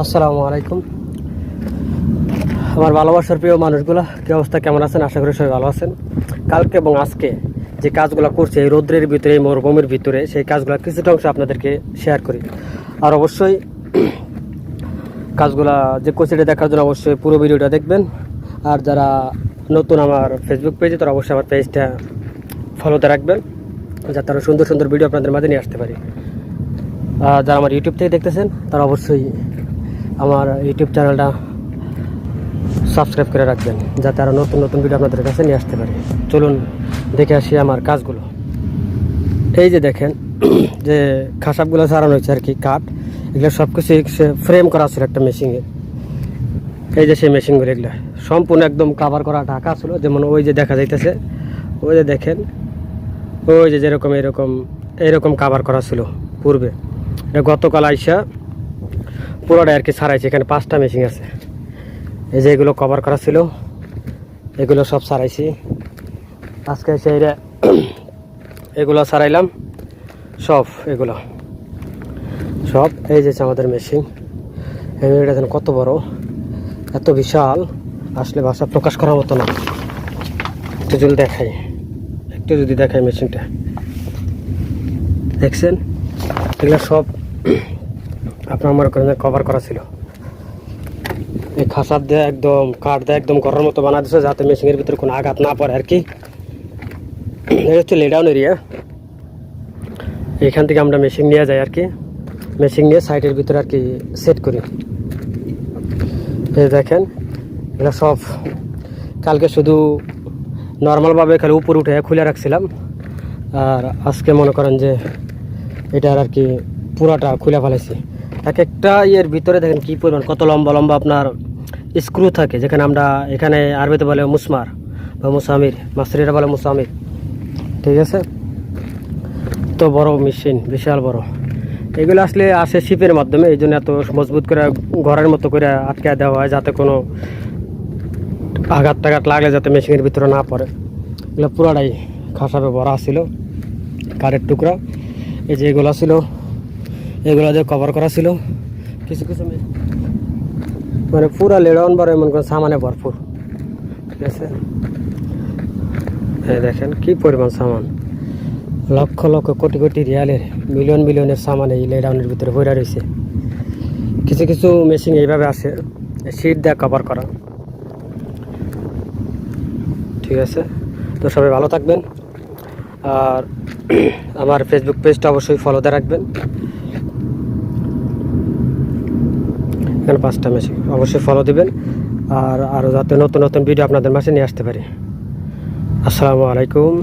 আসসালামু আলাইকুম। আমার ভালোবাসার প্রিয় মানুষগুলা, কি অবস্থা, কেমন আছেন? আশা করি সবাই ভালো আছেন। কালকে এবং আজকে যে কাজগুলো করছে, এই রৌদ্রের ভিতরে, এই মরুভূমির ভিতরে, সেই কাজগুলো কিছুটা অংশ আপনাদেরকে শেয়ার করি। আর অবশ্যই কাজগুলা যে কোচিটা দেখার জন্য অবশ্যই পুরো ভিডিওটা দেখবেন। আর যারা নতুন আমার ফেসবুক পেজে তারা অবশ্যই আমার পেজটা ফলোতে রাখবেন, যাতে আরও সুন্দর সুন্দর ভিডিও আপনাদের মাঝে নিয়ে আসতে পারি। আর যারা আমার ইউটিউব থেকে দেখতেছেন, তারা অবশ্যই আমার ইউটিউব চ্যানেলটা সাবস্ক্রাইব করে রাখবেন, যাতে আরও নতুন নতুন ভিডিও আপনাদের কাছে নিয়ে আসতে পারি। চলুন, দেখে আসি আমার কাজগুলো। এই যে দেখেন, যে খাসাপগুলো সারানো হয়েছে আর কি, কাঠ, এগুলো সব কিছু ফ্রেম করা ছিল একটা মেশিনে এই যে সেই মেশিনগুলো এগুলো, সম্পূর্ণ একদম কাভার করা ঢাকা ছিল, যেমন ওই যে দেখা যাইতেছে, ওই যে দেখেন, ওই যে যেরকম এরকম এরকম কাভার করা ছিল পূর্বে। গতকাল আইসা পুরোটা আর কি ছাড়াইছে এখানে পাঁচটা মেশিন আছে। এই যে এগুলো কভার করা ছিল, এগুলো সব সারাইছি। আজকে এসে এগুলো ছাড়াইলাম সব এগুলো। সব এই যে আমাদের মেশিন এই দেখেন কত বড়, এত বিশাল, আসলে ভাষা প্রকাশ করার মতো না। একটু যদি দেখাই, একটু যদি দেখাই মেশিনটা দেখছেন? এগুলো সব আপনার মনে করেন কভার করা ছিল? এই খাসার দিয়ে একদম, কাঠ দিয়ে একদম ঘরের মতো বানা দিচ্ছে যাতে মেশিনের ভিতরে কোনো আঘাত না পড়ে আর কি। এটা হচ্ছে লেডাউন এরিয়া এখান থেকে আমরা মেশিন নিয়ে যাই আর কি। মেশিন নিয়ে সাইডের ভিতরে আর কি সেট করি। এই দেখেন এগুলো সব কালকে শুধু নর্মালভাবে খালি উপর উঠে খুলে রাখছিলাম। আর আজকে মনে করেন যে এটার আর কি পুরাটা খুলে ফেলেছি এক একটা ইয়ের ভিতরে দেখেন কী পরিমাণ, কত লম্বা লম্বা আপনার স্ক্রু থাকে, যেখানে আমরা এখানে আরবিতে বলে মুসমার বা মুসামির মাস্টারিরা বলে মুসামির। ঠিক আছে? তো বড় মেশিন, বিশাল বড়। এগুলো আসলে আসে শিপের মাধ্যমে, এই জন্য এত মজবুত করে ঘরের মতো করে আটকে দেওয়া হয়, যাতে কোনো আঘাত টাঘাত লাগলে যাতে মেশিনের ভিতরে না পড়ে। এগুলো পুরাটাই খাসাবে ভরা ছিল কাঠের টুকরা। এই যে এগুলো ছিল এগুলো যে কভার করা ছিল। কিছু কিছু মানে পুরো লেডন বড় এমন করে সামানে ভরপুর। ঠিক আছে? হ্যাঁ দেখেন কি পরিমাণ সামান। লক্ষ লক্ষ কোটি কোটি রিয়ালের, মিলিয়ন মিলিয়নের সামান এই লেডাউনের ভিতরে ভরে রয়েছে। কিছু কিছু মেশিন এইভাবে আসে সিট দেয়া কভার করা। ঠিক আছে? তো সবাই ভালো থাকবেন। আর আমার ফেসবুক পেজটা অবশ্যই ফলোতে রাখবেন। এখানে পাঁচটা মেশিন অবশ্যই ফলো দিবেন আর আরও যাতে নতুন নতুন ভিডিও আপনাদের মাসে নিয়ে আসতে পারি। আসসালামু আলাইকুম।